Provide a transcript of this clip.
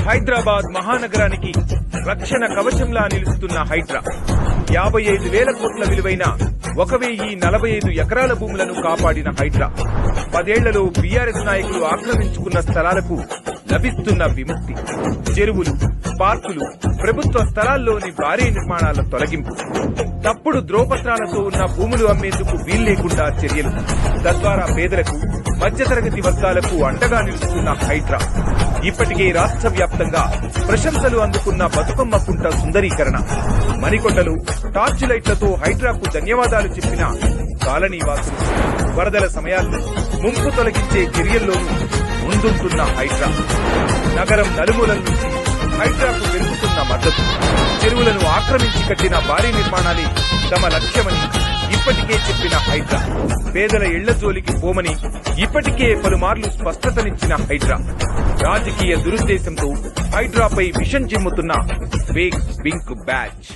హైదరాబాద్ మహానగరానికి రక్షణ కవచంలా నిలుస్తున్న హైడ్రా. యాభై ఐదు వేల కోట్ల విలువైన ఒక వెయ్యి నలభై ఐదు ఎకరాల భూములను కాపాడిన హైడ్రా. పదేళ్ళలో బీఆర్ఎస్ నాయకులు ఆక్రమించుకున్న స్థలాలకు లభిస్తున్న విముక్తి. చెరువులు పార్కులు ప్రభుత్వ స్థలాల్లోని భారీ నిర్మాణాల తొలగింపు. తప్పుడు ధ్రువపత్రాలతో ఉన్న భూములు అమ్మేందుకు వీల్లేకుండా చర్యలు. తద్వారా పేదలకు మధ్యతరగతి వర్గాలకు అండగా నిలుస్తున్న హైడ్రా. ఇప్పటికే రాష్ట్ర వ్యాప్తంగా ప్రశంసలు అందుకున్న బతుకమ్మ కుంట సుందరీకరణ. మణికొండలు టార్చ్ లైట్లతో హైడ్రాకు ధన్యవాదాలు చెప్పిన కాలనీవాసులు వరదల సమయాల్లో ముంపు తొలగించే చర్యల్లోనూ ముందుంటున్న హైడ్రా. నగరం నలుమూలల నుంచి హైడ్రాకు పెరుగుతున్న మద్దతు. చెరువులను ఆక్రమించి కట్టిన భారీ నిర్మాణాలే తమ లక్ష్యమని ఇప్పటికే చెప్పిన హైడ్రా. పేదల ఇళ్ళ జోలికి పోమని ఇప్పటికే పలుమార్లు స్పష్టతనిచ్చిన హైడ్రా. రాజకీయ దురుద్దేశంతో హైడ్రాపై విషం చిమ్ముతున్న ఫేక్ బింక్ బ్యాచ్